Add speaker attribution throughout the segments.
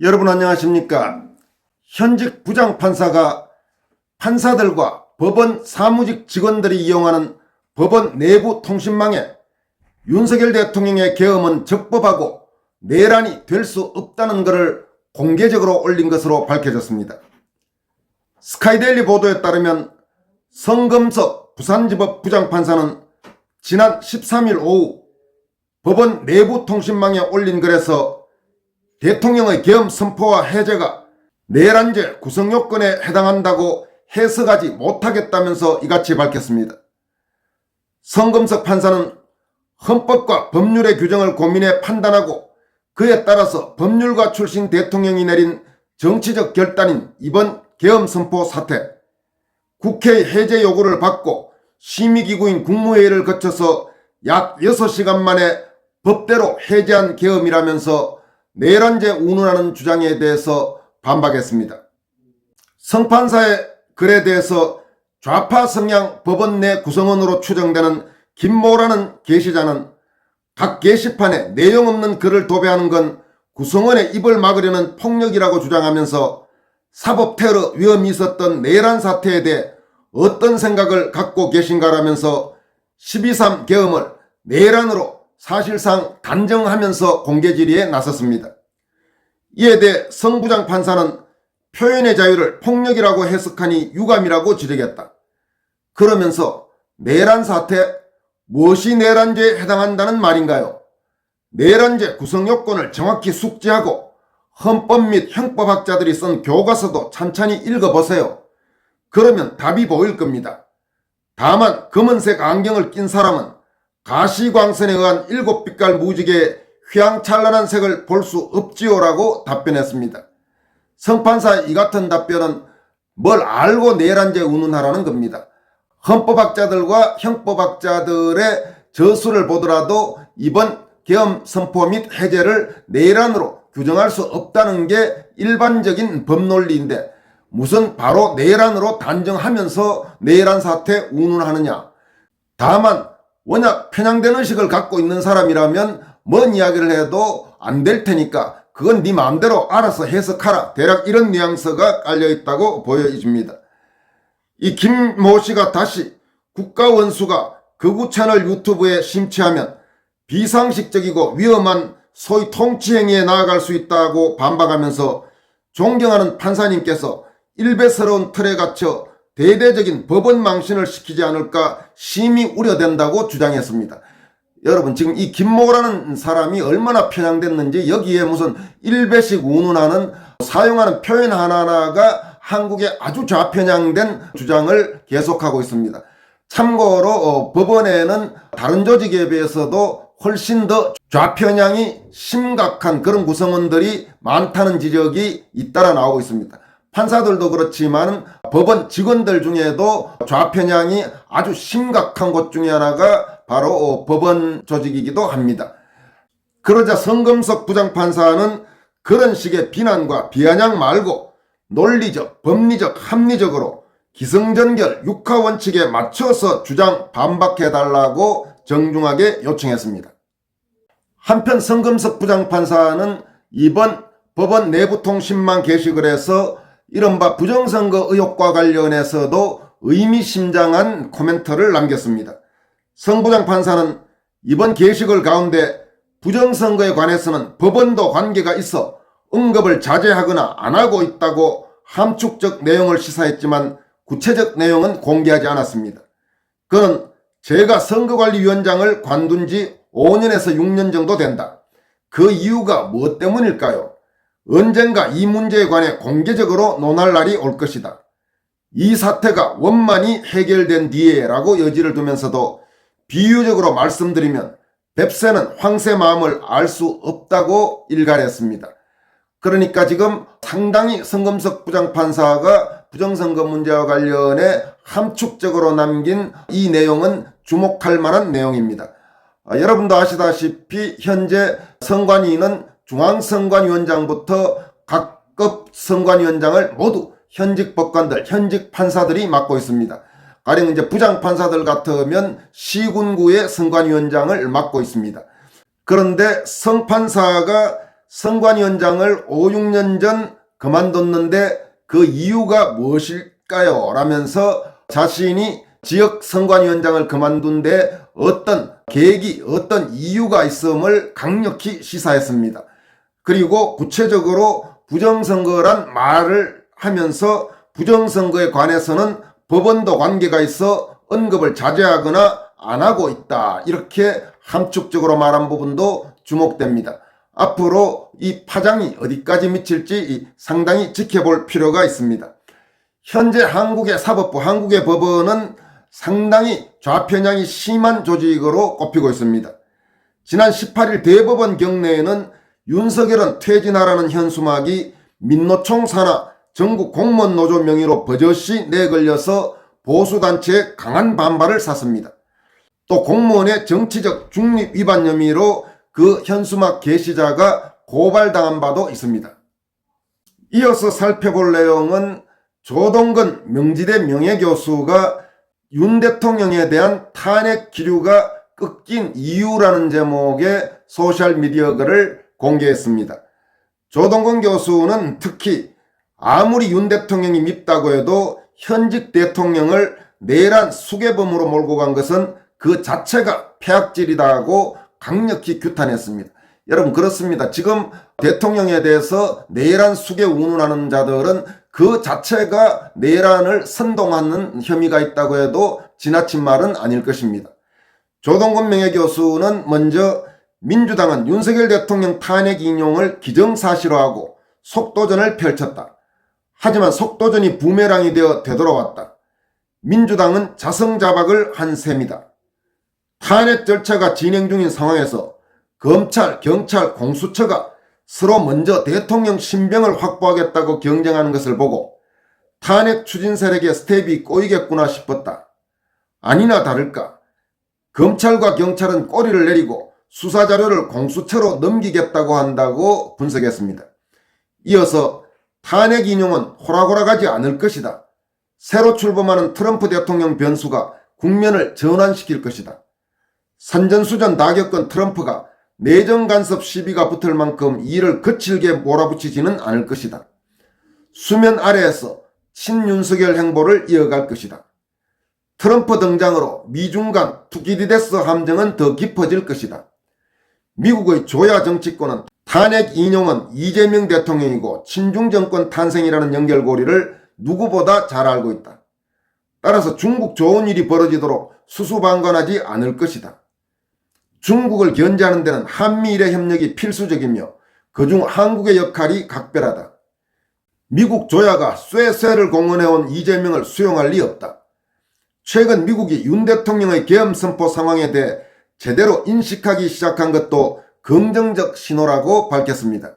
Speaker 1: 여러분 안녕하십니까? 현직 부장판사가 판사들과 법원 사무직 직원들이 이용하는 법원 내부 통신망에 윤석열 대통령의 계엄은 적법하고 내란이 될 수 없다는 것을 공개적으로 올린 것으로 밝혀졌습니다. 스카이데일리 보도에 따르면 성금석 부산지법 부장판사는 지난 13일 오후 법원 내부 통신망에 올린 글에서 대통령의 계엄 선포와 해제가 내란죄 구성 요건에 해당한다고 해석하지 못하겠다면서 이같이 밝혔습니다. 성금석 판사는 헌법과 법률의 규정을 고민해 판단하고 그에 따라서 법률가 출신 대통령이 내린 정치적 결단인 이번 계엄 선포 사태, 국회의 해제 요구를 받고 심의기구인 국무회의를 거쳐서 약 6시간 만에 법대로 해제한 계엄이라면서 내란죄 운운하는 주장에 대해서 반박했습니다. 성판사의 글에 대해서 좌파 성향 법원 내 구성원으로 추정되는 김모라는 게시자는 각 게시판에 내용 없는 글을 도배하는 건 구성원의 입을 막으려는 폭력이라고 주장하면서 사법 테러 위험이 있었던 내란 사태에 대해 어떤 생각을 갖고 계신가라면서 12.3 계엄을 내란으로 사실상 단정하면서 공개 질의에 나섰습니다. 이에 대해 성부장 판사는 표현의 자유를 폭력이라고 해석하니 유감이라고 지적했다. 그러면서 내란 사태 무엇이 내란죄에 해당한다는 말인가요? 내란죄 구성 요건을 정확히 숙지하고 헌법 및 형법학자들이 쓴 교과서도 찬찬히 읽어보세요. 그러면 답이 보일 겁니다. 다만 검은색 안경을 낀 사람은 가시광선에 의한 일곱 빛깔 무지개의 휘황찬란한 색을 볼 수 없지요라고 답변했습니다. 성판사 이 같은 답변은 뭘 알고 내란죄 운운하라는 겁니다. 헌법학자들과 형법학자들의 저수를 보더라도 이번 계엄 선포 및 해제를 내란으로 규정할 수 없다는 게 일반적인 법논리인데 무슨 바로 내란으로 단정하면서 내란 사태 운운하느냐. 다만 워낙 편향된 의식을 갖고 있는 사람이라면 뭔 이야기를 해도 안 될 테니까 그건 네 마음대로 알아서 해석하라. 대략 이런 뉘앙스가 깔려있다고 보여집니다. 이 김모 씨가 다시 국가원수가 극우 채널 유튜브에 심취하면 비상식적이고 위험한 소위 통치행위에 나아갈 수 있다고 반박하면서 존경하는 판사님께서 일배스러운 틀에 갇혀 대대적인 법원 망신을 시키지 않을까 심히 우려된다고 주장했습니다. 여러분 지금 이 김모라는 사람이 얼마나 편향됐는지 여기에 무슨 일배식 운운하는 사용하는 표현 하나하나가 한국의 아주 좌편향된 주장을 계속하고 있습니다. 참고로 어, 법원에는 다른 조직에 비해서도 훨씬 더 좌편향이 심각한 그런 구성원들이 많다는 지적이 잇따라 나오고 있습니다. 판사들도 그렇지만 법원 직원들 중에도 좌편향이 아주 심각한 곳 중에 하나가 바로 어, 법원 조직이기도 합니다. 그러자 성금석 부장판사는 그런 식의 비난과 비아냥 말고 논리적, 법리적, 합리적으로 기승전결 육하 원칙에 맞춰서 주장 반박해달라고 정중하게 요청했습니다. 한편 성금석 부장판사는 이번 법원 내부통신망 게시글에서 이른바 부정선거 의혹과 관련해서도 의미심장한 코멘트를 남겼습니다. 성부장 판사는 이번 게시글 가운데 부정선거에 관해서는 법원도 관계가 있어 언급을 자제하거나 안 하고 있다고 함축적 내용을 시사했지만 구체적 내용은 공개하지 않았습니다. 그는 제가 선거관리위원장을 관둔 지 5년에서 6년 정도 된다. 그 이유가 무엇 때문일까요? 언젠가 이 문제에 관해 공개적으로 논할 날이 올 것이다. 이 사태가 원만히 해결된 뒤에 라고 여지를 두면서도 비유적으로 말씀드리면 뱁새는 황새 마음을 알 수 없다고 일갈했습니다. 그러니까 지금 상당히 성금석 부장판사가 부정선거 문제와 관련해 함축적으로 남긴 이 내용은 주목할 만한 내용입니다. 아, 여러분도 아시다시피 현재 선관위는 중앙선관위원장부터 각급 선관위원장을 모두 현직 법관들, 현직 판사들이 맡고 있습니다. 가령 이제 부장판사들 같으면 시군구의 선관위원장을 맡고 있습니다. 그런데 성판사가 선관위원장을 5, 6년 전 그만뒀는데 그 이유가 무엇일까요? 라면서 자신이 지역 선관위원장을 그만둔 데 어떤 계기, 어떤 이유가 있음을 강력히 시사했습니다. 그리고 구체적으로 부정선거란 말을 하면서 부정선거에 관해서는 법원도 관계가 있어 언급을 자제하거나 안 하고 있다. 이렇게 함축적으로 말한 부분도 주목됩니다. 앞으로 이 파장이 어디까지 미칠지 상당히 지켜볼 필요가 있습니다. 현재 한국의 사법부, 한국의 법원은 상당히 좌편향이 심한 조직으로 꼽히고 있습니다. 지난 18일 대법원 경내에는 윤석열은 퇴진하라는 현수막이 민노총 산하 전국 공무원 노조 명의로 버젓이 내걸려서 보수단체의 강한 반발을 샀습니다. 또 공무원의 정치적 중립 위반 혐의로 그 현수막 게시자가 고발당한 바도 있습니다. 이어서 살펴볼 내용은 조동근 명지대 명예교수가 윤 대통령에 대한 탄핵 기류가 꺾인 이유라는 제목의 소셜미디어 글을 공개했습니다. 조동근 교수는 특히 아무리 윤 대통령이 밉다고 해도 현직 대통령을 내란 수괴범으로 몰고 간 것은 그 자체가 폐악질이다고 강력히 규탄했습니다. 여러분 그렇습니다. 지금 대통령에 대해서 내란 수괴 운운하는 자들은 그 자체가 내란을 선동하는 혐의가 있다고 해도 지나친 말은 아닐 것입니다. 조동근 명예교수는 먼저 민주당은 윤석열 대통령 탄핵 인용을 기정사실화하고 속도전을 펼쳤다. 하지만 속도전이 부메랑이 되어 되돌아왔다. 민주당은 자성자박을 한 셈이다. 탄핵 절차가 진행 중인 상황에서 검찰, 경찰, 공수처가 서로 먼저 대통령 신병을 확보하겠다고 경쟁하는 것을 보고 탄핵 추진 세력의 스텝이 꼬이겠구나 싶었다. 아니나 다를까. 검찰과 경찰은 꼬리를 내리고 수사 자료를 공수처로 넘기겠다고 한다고 분석했습니다. 이어서 탄핵 인용은 호락호락하지 않을 것이다. 새로 출범하는 트럼프 대통령 변수가 국면을 전환시킬 것이다. 산전수전 다 겪은 트럼프가 내정 간섭 시비가 붙을 만큼 이를 거칠게 몰아붙이지는 않을 것이다. 수면 아래에서 친윤석열 행보를 이어갈 것이다. 트럼프 등장으로 미중 간 투기디데스 함정은 더 깊어질 것이다. 미국의 조야 정치권은 탄핵 인용은 이재명 대통령이고 친중 정권 탄생이라는 연결고리를 누구보다 잘 알고 있다. 따라서 중국 좋은 일이 벌어지도록 수수방관하지 않을 것이다. 중국을 견제하는 데는 한미일의 협력이 필수적이며 그중 한국의 역할이 각별하다. 미국 조야가 쇠쇠를 공언해온 이재명을 수용할 리 없다. 최근 미국이 윤 대통령의 계엄 선포 상황에 대해 제대로 인식하기 시작한 것도 긍정적 신호라고 밝혔습니다.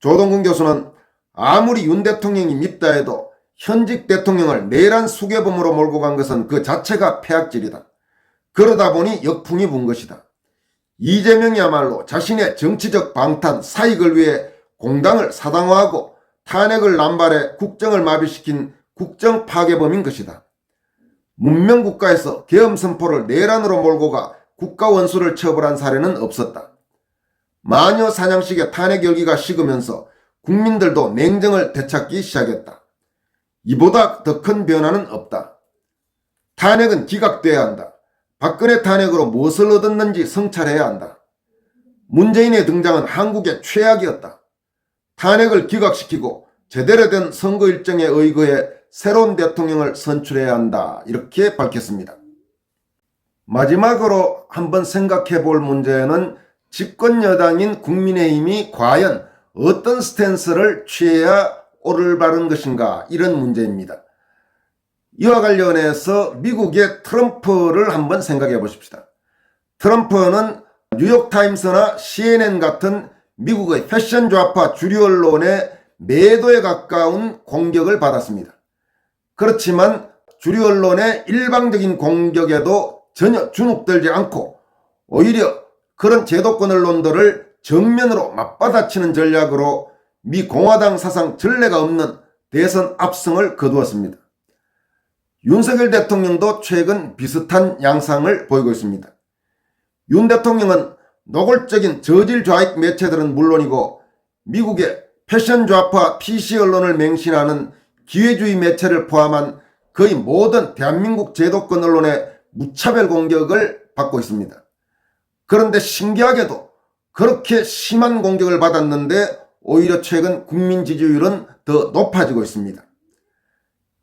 Speaker 1: 조동근 교수는 아무리 윤 대통령이 밉다 해도 현직 대통령을 내란 수괴범으로 몰고 간 것은 그 자체가 폐악질이다. 그러다 보니 역풍이 분 것이다. 이재명이야말로 자신의 정치적 방탄, 사익을 위해 공당을 사당화하고 탄핵을 남발해 국정을 마비시킨 국정 파괴범인 것이다. 문명국가에서 계엄 선포를 내란으로 몰고 가 국가 원수를 처벌한 사례는 없었다. 마녀 사냥식의 탄핵 열기가 식으면서 국민들도 냉정을 되찾기 시작했다. 이보다 더 큰 변화는 없다. 탄핵은 기각돼야 한다. 박근혜 탄핵으로 무엇을 얻었는지 성찰해야 한다. 문재인의 등장은 한국의 최악이었다. 탄핵을 기각시키고 제대로 된 선거 일정에 의거해 새로운 대통령을 선출해야 한다. 이렇게 밝혔습니다. 마지막으로 한번 생각해 볼 문제는 집권 여당인 국민의힘이 과연 어떤 스탠스를 취해야 옳을 바른 것인가 이런 문제입니다. 이와 관련해서 미국의 트럼프를 한번 생각해 보십시다. 트럼프는 뉴욕타임스나 CNN 같은 미국의 패션 좌파 주류 언론의 매도에 가까운 공격을 받았습니다. 그렇지만 주류 언론의 일방적인 공격에도 전혀 주눅들지 않고 오히려 그런 제도권 언론들을 정면으로 맞받아치는 전략으로 미 공화당 사상 전례가 없는 대선 압승을 거두었습니다. 윤석열 대통령도 최근 비슷한 양상을 보이고 있습니다. 윤 대통령은 노골적인 저질 좌익 매체들은 물론이고 미국의 패션 좌파 PC 언론을 맹신하는 기회주의 매체를 포함한 거의 모든 대한민국 제도권 언론의 무차별 공격을 받고 있습니다. 그런데 신기하게도 그렇게 심한 공격을 받았는데 오히려 최근 국민 지지율은 더 높아지고 있습니다.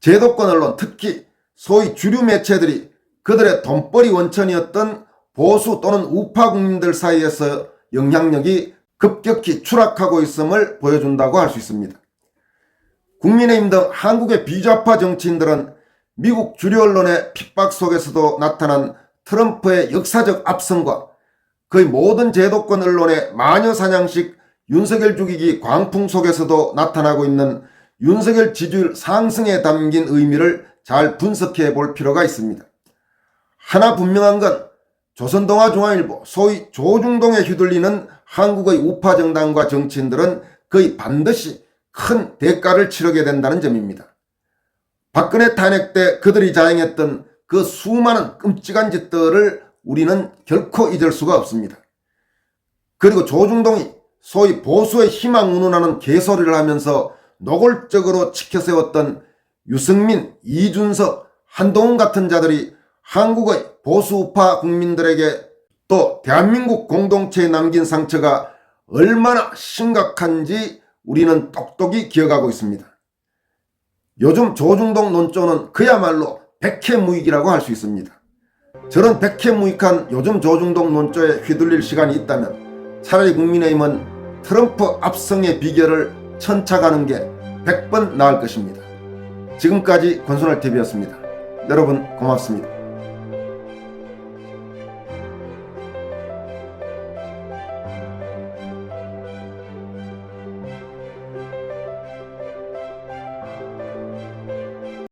Speaker 1: 제도권 언론 특히 소위 주류 매체들이 그들의 돈벌이 원천이었던 보수 또는 우파 국민들 사이에서 영향력이 급격히 추락하고 있음을 보여준다고 할 수 있습니다. 국민의힘 등 한국의 비좌파 정치인들은 미국 주류 언론의 핍박 속에서도 나타난 트럼프의 역사적 압승과 거의 모든 제도권 언론의 마녀 사냥식 윤석열 죽이기 광풍 속에서도 나타나고 있는 윤석열 지지율 상승에 담긴 의미를 잘 분석해 볼 필요가 있습니다. 하나 분명한 건 조선동아 중앙일보 소위 조중동에 휘둘리는 한국의 우파 정당과 정치인들은 거의 반드시 큰 대가를 치르게 된다는 점입니다. 박근혜 탄핵 때 그들이 자행했던 그 수많은 끔찍한 짓들을 우리는 결코 잊을 수가 없습니다. 그리고 조중동이 소위 보수의 희망 운운하는 개소리를 하면서 노골적으로 지켜세웠던 유승민, 이준석, 한동훈 같은 자들이 한국의 보수우파 국민들에게 또 대한민국 공동체에 남긴 상처가 얼마나 심각한지 우리는 똑똑히 기억하고 있습니다. 요즘 조중동 논조는 그야말로 백해무익이라고 할 수 있습니다. 저런 백해무익한 요즘 조중동 논조에 휘둘릴 시간이 있다면 차라리 국민의힘은 트럼프 압승의 비결을 천착하는 게 100번 나을 것입니다. 지금까지 권순월TV였습니다. 여러분 고맙습니다.